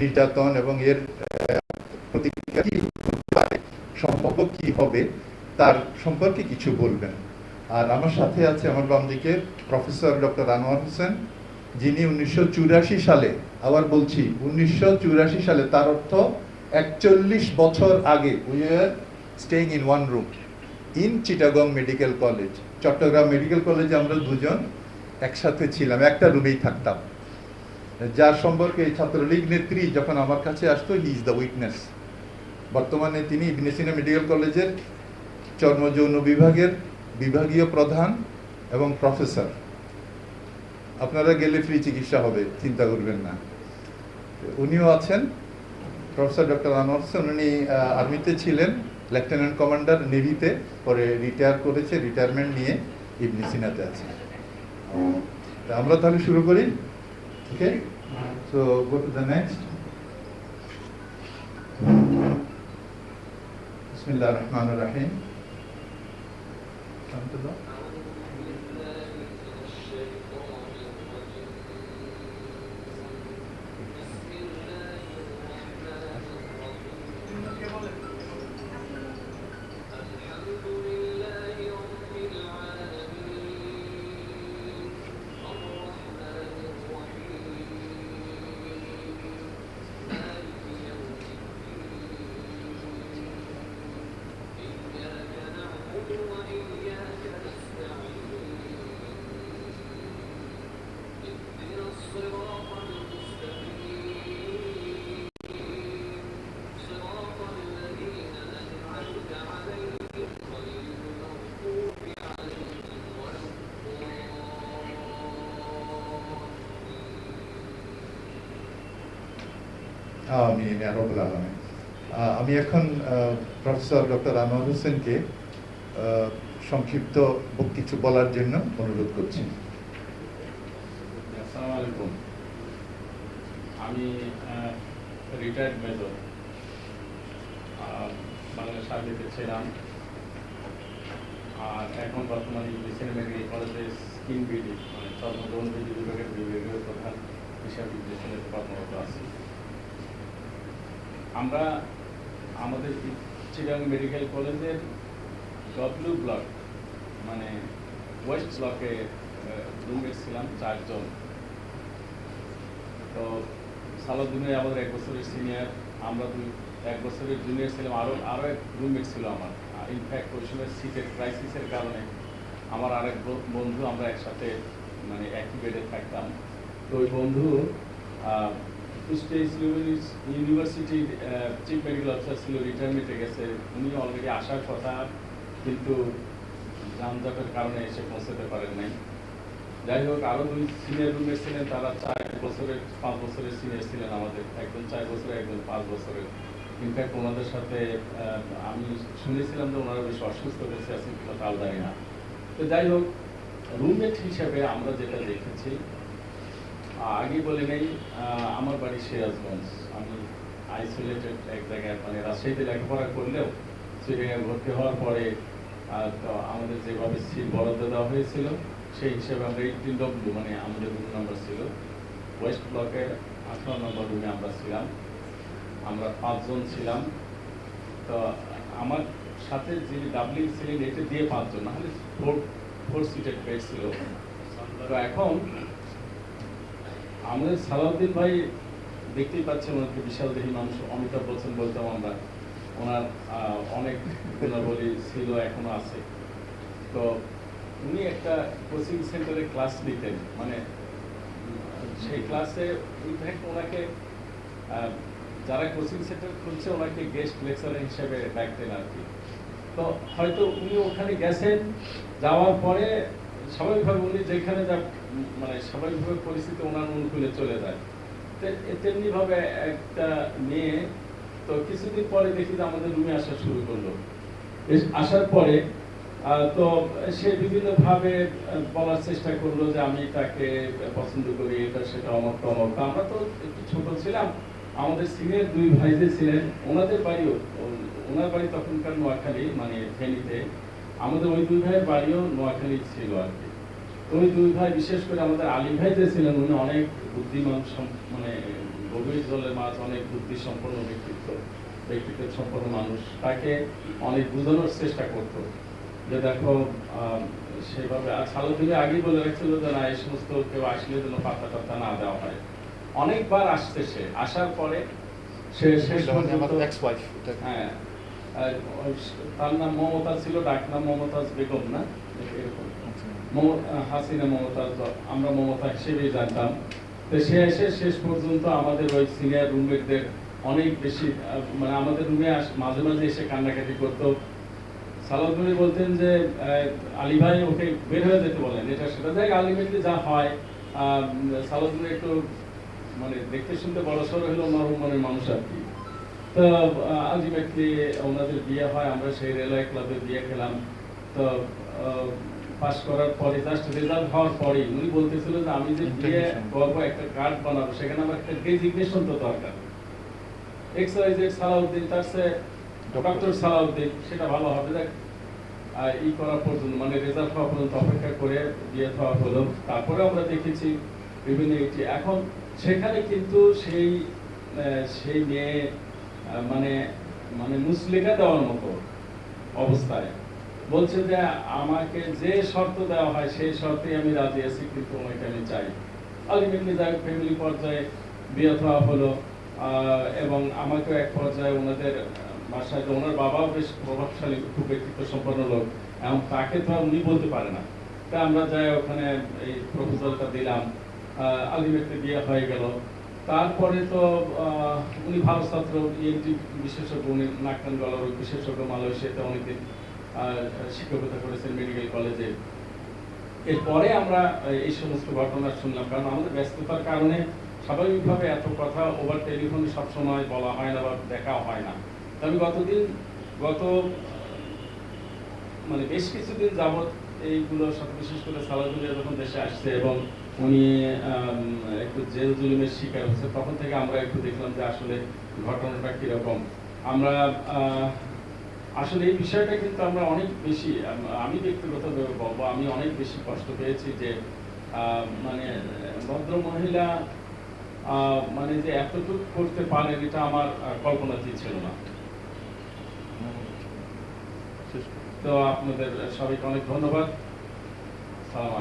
নির্যাতন এবং এর প্রতিক্রিয়া কি পারে, সম্ভাব্য কি হবে তার সম্পর্কে কিছু বলবেন। আর আমার সাথে আছে আমার বাম দিকে প্রফেসর ডক্টর আনোয়ার হোসেন যিনি উনিশশো চুরাশি সালে আবার বলছি উনিশশো চুরাশি সালে তার অর্থ একচল্লিশ বছর আগে we are staying in one room in Chittagong medical college Chattogram medical কলেজে আমরা দুজন একসাথে ছিলাম একটা রুমেই থাকতাম। যার সম্পর্কে ছাত্রলীগ নেত্রী যখন আমার কাছে আসতো হি ইজ দ্য উইটনেস বর্তমানে তিনি ইবনে সিনা মেডিকেল কলেজের চর্মযৌন বিভাগের বিভাগীয় প্রধান এবং প্রফেসর। আপনারা গেলে ফ্রি চিকিৎসা হবে, চিন্তা করবেন না। উনিও আছেন, প্রফেসর ডক্টর আনোয়ার হোসেন। উনি আর্মিতে ছিলেন, লেফটেন্যান্ট কমান্ডার নেভিতে, পরে রিটায়ার করেছে, রিটায়ারমেন্ট নিয়ে ইবনে সিনাতে আছে আমরা তাহলে শুরু করি ওকে So go to the next. Bismillah ar-Rahman ar-Rahim. Come to the আমি রবুল আলমী আমি। এখন প্রফেসর ডক্টর আনোয়ার হোসেনকে সংক্ষিপ্ত কিছু বলার জন্য অনুরোধ করছি। আসসালামু আমি রিটায়ার্ড মেজর বাংলাদেশ আর্মিতে ছিলাম। আর এখন বর্তমানে মেডিকেল কলেজে স্কিন বিডি মানে চর্মগ্রহণ বিধি বিভাগের বিভাগীয় প্রধান হিসাবে ইংলিশের কর্মরত আছি। আমরা আমাদের চিরাং মেডিকেল কলেজের ডব্লিউ ব্লক মানে ওয়েস্ট ব্লকে রুমমেট ছিলাম চারজন। তো সালাউদ্দিনে আমাদের এক বছরের সিনিয়র আমরা দুই, এক বছরের জুনিয়র ছিলাম আরও আরও এক রুমমেট ছিল আমার। ইনফ্যাক্ট ওই সময় সিটের ক্রাইসিসের কারণে আমার আরেক বন্ধু আমরা একসাথে মানে একই বেডে থাকতাম। তো ওই বন্ধু ইউনিভার্সিটির চিফ মেডিকেল অফিসার ছিল রিটায়ারমেন্টে গেছে। উনি অলরেডি আসার কথা, কিন্তু যানজটের কারণে এসে পৌঁছাতে পারেন নাই। যাই হোক, আরও দুই সিনিয়র রুমমেট ছিলেন, তারা চার বছরের, পাঁচ বছরের সিনিয়র ছিলেন আমাদের। একজন চার বছরের একজন পাঁচ বছরের ইনফ্যাক্ট ওনাদের সাথে আমি শুনেছিলাম যে ওনারা বেশ অসুস্থ হয়েছে আছেন কিনা তাও জানি না। তো যাই হোক রুমমেট হিসেবে আমরা যেটা দেখেছি, আগে বলে নেই আমার বাড়ি সিরাজগঞ্জ। আমি আইসোলেটেড এক জায়গায় মানে রাজশাহীতে লেখাপড়া করলেও সেখানে ভর্তি হওয়ার পরে আমাদের যেভাবে সিট বরাদ্দ দেওয়া হয়েছিল সেই হিসেবে আমরা এইটিন ডব্লিউ মানে আমাদের রুম নাম্বার ছিল। ওয়েস্ট ব্লকের আঠারো নম্বর রুমে আমরা ছিলাম। আমরা পাঁচজন ছিলাম। তো আমার সাথে যিনি ডাবলিং ছিলেন এটা দিয়ে পাঁচজন, নাহলে ফোর ফোর সিটেড বেড ছিল। তো এখন আমাদের সালাউদ্দিন ভাই দেখতেই পাচ্ছেন ওনাকে, বিশাল দেহী মানুষ, অমিতাভ বচ্চন বলতাম আমরা। ওনার অনেক গুণাবলী ছিল, এখনও আছে। তো উনি একটা কোচিং সেন্টারে ক্লাস নিতেন। মানে সেই ক্লাসে ইনফ্যাক্ট ওনাকে যারা কোচিং সেন্টার খুলছে, ওনাকে গেস্ট লেকচারার হিসেবে ডাকতেন আর কি তো হয়তো উনি ওখানে গেছেন, যাওয়ার পরে স্বাভাবিকভাবে উনি যেখানে যা মানে স্বাভাবিকভাবে পরিস্থিতি ওনার অনুকূলে চলে যায়। তেমনিভাবে একটা মেয়ে, তো কিছুদিন পরে দেখি যে আমাদের রুমে আসা শুরু করল। আসার পরে তো সে বিভিন্নভাবে বলার চেষ্টা করল যে আমি তাকে পছন্দ করি, এটা সেটা অমক তমক তো আমরা তো একটু ছোট ছিলাম, আমাদের সিনিয়র দুই ভাই যে ছিলেন, ওনাদের বাড়িও, ওনার বাড়ি তখনকার নোয়াখালী মানে ফেনীতে। আমাদের ওই দুই ভাইয়ের বাড়িও নোয়াখালী ছিল আর কি। তো ওই দুই ভাই, বিশেষ করে আমাদের আলী ভাই যে ছিলেন, উনি অনেক বুদ্ধিমান মানে গভীর জলের মাছ, অনেক বুদ্ধি সম্পন্ন ব্যক্তিত্ব ব্যক্তিত্ব সম্পন্ন মানুষ। তাকে অনেক বোঝানোর চেষ্টা করতো। যে দেখো সেভাবে আর সালুদ্দিনে আগেই বলে রাখছিল যে না এই সমস্ত কেউ আসলে যেন পাতা টাতা না দেওয়া হয়। অনেকবার আসছে সে আসার পরে সে শেষ হ্যাঁ। তার নাম মমতা ছিল ডাক নাম মমতাজ বেগম না? এরকম। মম- হাসিনা মমতাজ আমরা মমতা হিসেবেই জানতাম। তো সে এসে শেষ পর্যন্ত আমাদের ওই সিনিয়র রুমমেটদের অনেক বেশি মানে আমাদের রুমে মাঝে মাঝে এসে কান্নাকাটি করতো। সালাদুলি বলতেন যে আলী ভাই ওকে বের হয়ে যেতে বলেন। এটা সেটা দেখ আলটিমেটলি যা হয় সালাদুলি একটু মানে দেখতে শুনতে বড় সড়ো হলো মনের মানুষ আর কি। তো আলটিমেটলি ওনাদের বিয়ে হয় আমরা সেই রেলওয়ে ক্লাবে বিয়ে খেলাম। তো পাস করার পরে জাস্ট রেজাল্ট হওয়ার পরেই উনি বলতেছিল যে আমি যে বিয়ে. করব। একটা কার্ড বানাবো সেখানে আমার একটা ডেজিগনেশন তো দরকার। এক্স ওয়াই জেড সালাউদ্দিন তার সে ডক্টর সালাউদ্দিন, সেটা ভালো হবে। দেখ ই করা পর্যন্ত মানে রেজাল্ট হওয়া পর্যন্ত অপেক্ষা করে বিয়ে হওয়া হলো। তারপরে আমরা দেখেছি বিভিন্ন একটি, এখন সেখানে কিন্তু সেই সেই মেয়ে মানে মানে মুসলিকা দেওয়ার মতো অবস্থায়। বলছে যে, আমাকে যে শর্ত দেওয়া হয়, সেই শর্তে আমি রাজি আছি, কিন্তু ওইটা আমি চাই। আলটিমেটলি যাই ফ্যামিলি পর্যায়ে বিয়ে হওয়া হলো। এবং আমাকেও এক পর্যায়ে ওনাদের বাসায় ওনার বাবাও বেশ প্রভাবশালী, খুব ব্যক্তিত্ব সম্পন্ন লোক এবং তাকে তো উনি বলতে পারে না। তা আমরা যাই ওখানে এই প্রপোজালটা দিলাম আলটিমেটলি বিয়ে হয়ে গেল। তারপরে তো উনি ভালো ছাত্র ইএনটি বিশেষজ্ঞ, উনি নাক কান গলার বিশেষজ্ঞ, মালয়েশিয়াতে অনেকদিন শিক্ষকতা করেছেন মেডিকেল কলেজে। এরপরে আমরা এই সমস্ত ঘটনা শুনলাম, কারণ আমাদের ব্যস্ততার কারণে স্বাভাবিকভাবে এত কথা ওভার টেলিফোনে সবসময় বলা হয় না বা দেখা হয় না। তবে গতদিন, গত মানে বেশ কিছুদিন যাবৎ এইগুলোর সাথে বিশেষ করে সালাদুলিয়া যখন দেশে আসছে এবং উনি একটু জেল জুলুমের শিকার হচ্ছে, তখন থেকে আমরা একটু দেখলাম যে আসলে ঘটনাটা কীরকম। আমরা আসলে এই বিষয়টা কিন্তু আমরা অনেক বেশি, আম- আমি ব্যক্তিগতভাবে বলব, আমি অনেক বেশি কষ্ট পেয়েছি যে মানে ভদ্র মহিলা মানে যে এতটুকু করতে পারেন, এটা আমার কল্পনাতেই ছিল না। তো আপনাদের সবাইকে অনেক ধন্যবাদ। সালাম